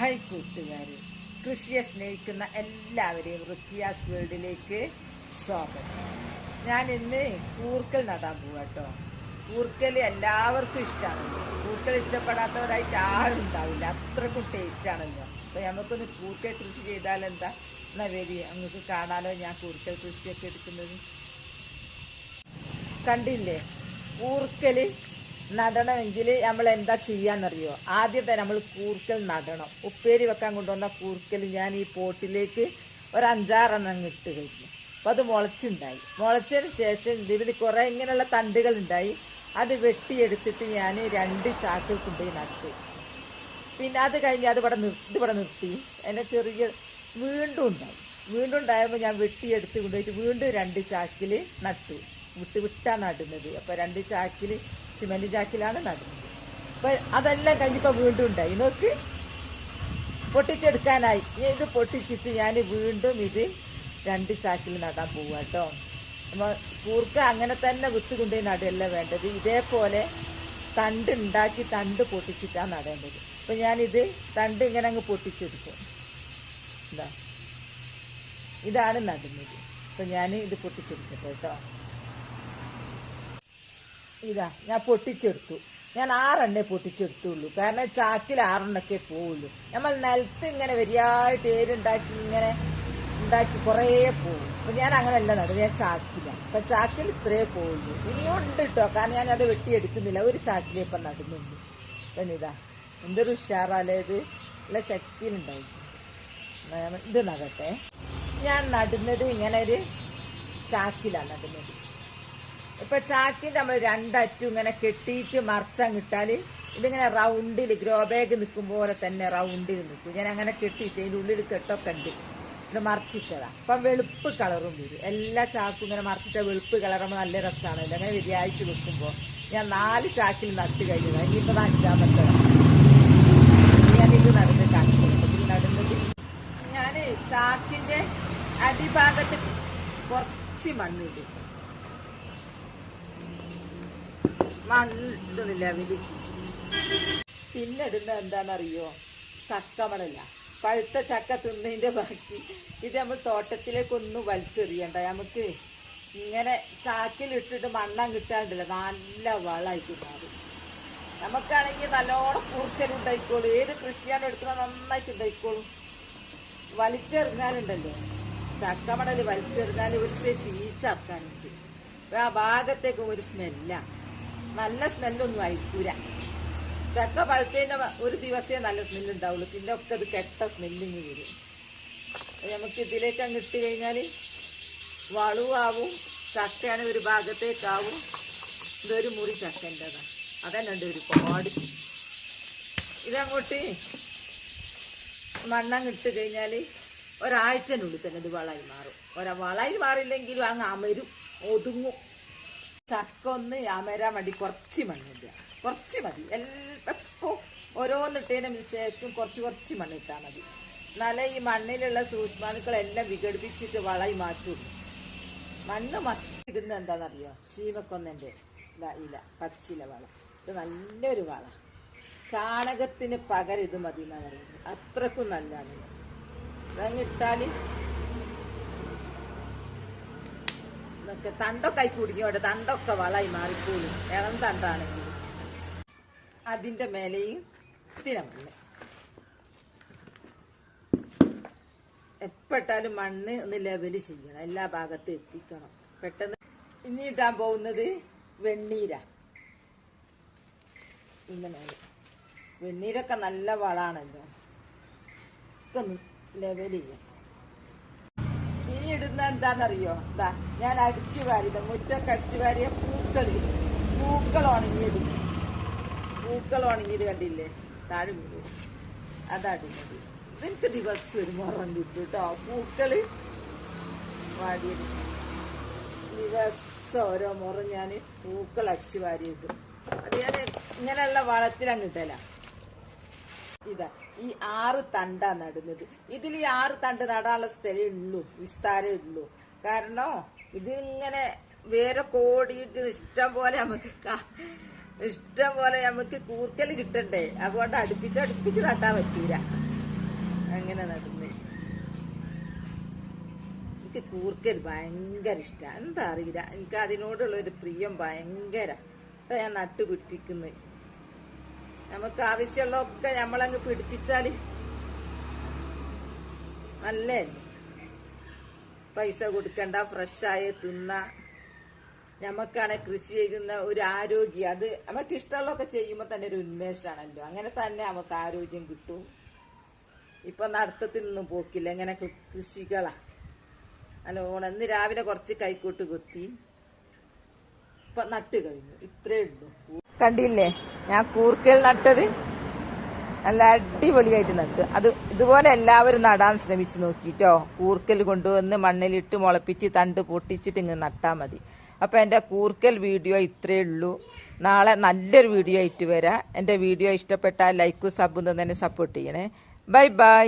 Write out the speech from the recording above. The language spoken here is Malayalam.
ഹായ് കൂട്ടുകാരെ കൃഷിയെ സ്നേഹിക്കുന്ന എല്ലാവരെയും റുക്കിയാസ് വേൾഡിലേക്ക് സ്വാഗതം. ഞാൻ ഇന്ന് കൂർക്കൽ നടാൻ പോവാട്ടോ കൂർക്കൽ എല്ലാവർക്കും ഇഷ്ടമാണ് കൂർക്കൽ ഇഷ്ടപ്പെടാത്തവരായിട്ട് ആരും ഉണ്ടാവില്ല. അത്രക്കും ടേസ്റ്റ് ആണല്ലോ. അപ്പൊ നമുക്കൊന്ന് കൂർക്കൽ കൃഷി ചെയ്താൽ എന്താ? എന്നാ വരി അങ്ങക്ക് കാണാലോ ഞാൻ കൂർക്കൽ കൃഷിയൊക്കെ എടുക്കുന്നത്. കണ്ടില്ലേ? കൂർക്കൽ നടണമെങ്കിൽ നമ്മൾ എന്താ ചെയ്യാന്നറിയോ? ആദ്യം തന്നെ നമ്മൾ കൂർക്കൽ നടണം. ഉപ്പേരി വെക്കാൻ കൊണ്ടുവന്ന കൂർക്കൽ ഞാൻ ഈ പോട്ടിലേക്ക് ഒരു അഞ്ചാറെണ്ണം ഇട്ട് കഴിഞ്ഞു അപ്പൊ അത് മുളച്ചുണ്ടായി. മുളച്ചതിന് ശേഷം ഇതിൽ കുറെ ഇങ്ങനെയുള്ള തണ്ടുകൾ ഉണ്ടായി അത് വെട്ടിയെടുത്തിട്ട് ഞാൻ രണ്ട് ചാക്കിൽ കൊണ്ടുപോയി നട്ടു. പിന്നെ അത് കഴിഞ്ഞ് അത് ഇവിടെ നിർത്തി ഇവിടെ നിർത്തി. എന്നെ ചെറിയ വീണ്ടും ഉണ്ടായി. വീണ്ടും ഉണ്ടായപ്പോൾ ഞാൻ വെട്ടിയെടുത്ത് കൊണ്ടുപോയിട്ട് വീണ്ടും രണ്ട് ചാക്കിൽ നട്ടു. വിട്ട് വിട്ടാണ് നടുന്നത്. അപ്പോൾ രണ്ട് ചാക്കിൽ സിമെന്റ് ചാക്കിലാണ് നടുന്നത്. അപ്പൊ അതെല്ലാം കഴിഞ്ഞപ്പോ വീണ്ടും ഉണ്ടായി നോക്ക്. പൊട്ടിച്ചെടുക്കാനായി. ഇത് പൊട്ടിച്ചിട്ട് ഞാൻ വീണ്ടും ഇത് രണ്ട് ചാക്കിൽ നടാൻ പോവുക കേട്ടോ കൂർക്ക അങ്ങനെ തന്നെ വിത്ത് കൊണ്ടുപോയി നടുകയല്ല വേണ്ടത്. ഇതേപോലെ തണ്ട് ഉണ്ടാക്കി തണ്ട് പൊട്ടിച്ചിട്ടാണ് നടേണ്ടത്. അപ്പൊ ഞാനിത് തണ്ട് ഇങ്ങനെ അങ്ങ് പൊട്ടിച്ചെടുക്കും. എന്താ ഇതാണ് നടുന്നത്. അപ്പൊ ഞാൻ ഇത് പൊട്ടിച്ചെടുക്കട്ടെ കേട്ടോ ഇതാ ഞാൻ പൊട്ടിച്ചെടുത്തു. ഞാൻ ആറെണ്ണേ പൊട്ടിച്ചെടുത്തുള്ളൂ. കാരണം ചാക്കിൽ ആറെണ്ണൊക്കെ പോവുള്ളൂ. നമ്മൾ നിലത്ത് ഇങ്ങനെ വരിയായിട്ട് ഏരുണ്ടാക്കി ഇങ്ങനെ ഉണ്ടാക്കി കുറേ പോകും അപ്പം ഞാൻ അങ്ങനെയല്ല നടന്നു ഞാൻ ചാക്കിലാണ് അപ്പം ചാക്കിൽ ഇത്രേ പോവുള്ളൂ. ഇനിയും ഉണ്ട് കേട്ടോ കാരണം ഞാൻ വെട്ടിയെടുക്കുന്നില്ല. ഒരു ചാക്കിലേ ഇപ്പം നടന്നുണ്ട് അപ്പം ഇതാ. എന്തൊരു ഉഷാറാലേ ഇത്. നല്ല ശക്തിയിലുണ്ടാവും. ഇത് നടട്ടെ. ഞാൻ നടുന്നത് ഇങ്ങനെ ഒരു ചാക്കിലാണ് നടുന്നത്. ഇപ്പൊ ചാക്കിന്റെ നമ്മൾ രണ്ടറ്റും ഇങ്ങനെ കെട്ടിയിട്ട് മറച്ചങ്ങിട്ടാൽ ഇതിങ്ങനെ റൗണ്ടിൽ ഗ്രോ ബാഗ് നിൽക്കും പോലെ തന്നെ റൗണ്ടിൽ നിൽക്കും. ഞാൻ അങ്ങനെ കെട്ടിയിട്ട് അതിന്റെ ഉള്ളിൽ കെട്ടൊക്കെ ഉണ്ട്. ഇത് മറിച്ചിട്ടതാ. അപ്പൊ വെളുപ്പ് കളറും വരും. എല്ലാ ചാക്കും ഇങ്ങനെ മറിച്ചിട്ട വെളുപ്പ് കളറുമ്പോൾ നല്ല രസമാണല്ലോ അങ്ങനെ വരിയായിട്ട് വെക്കുമ്പോൾ ഞാൻ നാല് ചാക്കിൽ നട്ട് കഴിഞ്ഞതാണ് ഇനിയിപ്പോ അഞ്ചാമത്തെ ഞാനിത് നടന്ന് കാണിച്ചു നടുന്നത് ഞാൻ ചാക്കിന്റെ അടിഭാഗത്ത് കുറച്ച് മണ്ണിടും മണ്ണിടുന്നില്ല വിളിച്ച്. പിന്നെ ഇടുന്ന എന്താണെന്നറിയോ ചക്കമടല്ല പഴുത്ത ചക്ക തിന്നതിന്റെ ബാക്കി. ഇത് നമ്മൾ തോട്ടത്തിലേക്കൊന്നും വലിച്ചെറിയണ്ട. നമുക്ക് ഇങ്ങനെ ചാക്കിലിട്ടിട്ട് മണ്ണം കിട്ടാണ്ടില്ല. നല്ല വളമായിട്ട് മാറും. നമുക്കാണെങ്കിൽ നല്ലോണം കൂർക്കൽ ഉണ്ടായിക്കോളും. ഏത് കൃഷിയാണ് എടുക്കുന്നത് നന്നായിട്ട് ഉണ്ടായിക്കോളും. വലിച്ചെറിഞ്ഞാലുണ്ടല്ലോ. ചക്കമടൽ വലിച്ചെറിഞ്ഞാൽ ഒരു സൈസ് ഈച്ചാക്കാനുണ്ട് ആ ഭാഗത്തേക്കും ഒരു സ്മെല്ല നല്ല സ്മെല്ലൊന്നും അയക്കൂല ചക്ക പഴുത്തതിന്റെ ഒരു ദിവസമേ നല്ല സ്മെല്ല് ഉണ്ടാവുള്ളൂ പിന്നെ ഒക്കെ അത് കെട്ട സ്മെല്ലിങ് വരും. നമുക്ക് ഇതിലേക്ക് അങ്ങ് ഇട്ട് കഴിഞ്ഞാൽ വളവുമാവും ചക്കയാണ് ഒരു ഭാഗത്തേക്കാവും. ഇതൊരു മുറി ചക്കന്റെതാണ്. അതന്നെ ഉണ്ട് ഒരുപാട്. ഇതങ്ങോട്ട് മണ്ണങ്ങ് ഇട്ട് കഴിഞ്ഞാൽ ഒരാഴ്ചനുള്ളിൽ തന്നെ ഇത് വളമായി മാറും. ഒരാ വളയിൽ മാറില്ലെങ്കിലും അങ്ങ് അമരും ഒതുങ്ങും. ചക്ക ഒന്ന് അമരാൻ വേണ്ടി കുറച്ച് മണ്ണില്ല കുറച്ച് മതി. എപ്പോ ഓരോന്നിട്ടതിന് ശേഷം കുറച്ച് കുറച്ച് മണ്ണിട്ടാൽ മതി. എന്നാലേ ഈ മണ്ണിലുള്ള സൂക്ഷ്മാണുക്കളെല്ലാം വിഘടിപ്പിച്ചിട്ട് വളമായി മാറ്റുള്ളൂ. മണ്ണ് മസ്റ്റ് ഇടുന്ന എന്താണെന്നറിയോ? ചീമക്കൊന്നെന്റെ ഇല പച്ചില വള. ഇത് നല്ലൊരു വള. ചാണകത്തിന് പകരം ഇത് മതി എന്നാണ് പറയുന്നത്. അത്രക്കും നല്ലതാണ്. ഇതങ്ങിട്ടാൽ ഇതൊക്കെ തണ്ടൊക്കെ ആയി കുടുങ്ങിയോടെ തണ്ടൊക്കെ വളമായി മാറിപ്പോലും ഇളം തണ്ടാണെങ്കിൽ. അതിന്റെ മേലെയും ഇത്തിരി മണ്ണ്. മണ്ണ് ഒന്ന് ലെവൽ ചെയ്യണം. എല്ലാ ഭാഗത്തും എത്തിക്കണം. പെട്ടെന്ന് ഇനി ഇടാൻ പോകുന്നത് വെണ്ണീര. ഇങ്ങനെ വെണ്ണീരൊക്കെ നല്ല വളാണല്ലോ. ഒക്കെ ഒന്ന് ലെവൽ ചെയ്യാം ഇനി ഇടുന്ന എന്താണെന്നറിയോ എന്താ ഞാൻ അടിച്ചു വാരിയത് മുറ്റൊക്കെ അടിച്ചു വാരിയ പൂക്കൾ പൂക്കൾ ഉണങ്ങിയത് പൂക്കൾ ഉണങ്ങിയത് കണ്ടില്ലേ? താഴെ വീഴും അതാടുന്നത് നിനക്ക് ദിവസം ഒരു മുറം കിട്ടും കേട്ടോ പൂക്കൾ വാടിയത്. ദിവസം ഓരോ മുറം ഞാൻ പൂക്കൾ അടിച്ചു വാരി കിട്ടും അത് ഞാൻ ഇങ്ങനെയുള്ള വളത്തിൽ അങ്ങിട്ടല ഇതാ ഈ ആറ് തണ്ടാ നടുന്നത്. ഇതിൽ ഈ ആറ് തണ്ട് നടാനുള്ള സ്ഥലമേ ഉള്ളൂ വിസ്താരമേ ഉള്ളൂ. കാരണം ഇതിങ്ങനെ വേറെ കോടിയിട്ട് ഇഷ്ടം പോലെ നമുക്ക് ഇഷ്ടം പോലെ നമുക്ക് കൂർക്കൽ കിട്ടണ്ടേ? അതുകൊണ്ട് അടുപ്പിച്ച് അടുപ്പിച്ച് നട്ടാൻ പറ്റൂല. അങ്ങനെ നടന്ന്. എനിക്ക് കൂർക്കൽ ഭയങ്കര ഇഷ്ടമാണ് എന്താ അറിയില്ല. എനിക്ക് അതിനോടുള്ള ഒരു പ്രിയം ഭയങ്കര. ഞാൻ നട്ടു പിടിപ്പിക്കുന്നത് നമുക്ക് ആവശ്യമുള്ളതൊക്കെ നമ്മളങ്ങ് പിടിപ്പിച്ചാൽ നല്ല? പൈസ കൊടുക്കണ്ട ഫ്രഷായ തിന്ന. ഞമ്മക്കാണ് കൃഷി ചെയ്യുന്ന ഒരു ആരോഗ്യം. അത് നമുക്ക് ഇഷ്ടമുള്ളതൊക്കെ ചെയ്യുമ്പോൾ തന്നെ ഒരു ഉന്മേഷമാണല്ലോ. അങ്ങനെ തന്നെ നമുക്ക് ആരോഗ്യം കിട്ടും. ഇപ്പൊ നടത്തത്തിനൊന്നും പോക്കില്ല. ഇങ്ങനെ കൃഷികളാ. നല്ലോണം. ഇന്ന് രാവിലെ കുറച്ച് കൈക്കോട്ട് കൊത്തി. ഇപ്പൊ നട്ട് കഴിഞ്ഞു. ഇത്രേ ഉള്ളൂ. കണ്ടില്ലേ? ഞാൻ കൂർക്കൽ നട്ടത്. നല്ല അടിപൊളിയായിട്ട് നട്ടു. അത് ഇതുപോലെ എല്ലാവരും നടാൻ ശ്രമിച്ചു നോക്കിട്ടോ. കൂർക്കൽ കൊണ്ടുവന്ന് മണ്ണിലിട്ട് മുളപ്പിച്ച് തണ്ട് പൊട്ടിച്ചിട്ട് ഇങ്ങനെ നട്ടാൽ മതി. അപ്പൊ എന്റെ കൂർക്കൽ വീഡിയോ ഇത്രയേ ഉള്ളൂ. നാളെ നല്ലൊരു വീഡിയോ ആയിട്ട് വരാം. എന്റെ വീഡിയോ ഇഷ്ടപ്പെട്ടാൽ ലൈക്കും സബും തന്നെ സപ്പോർട്ട് ചെയ്യണേ. Bye bye.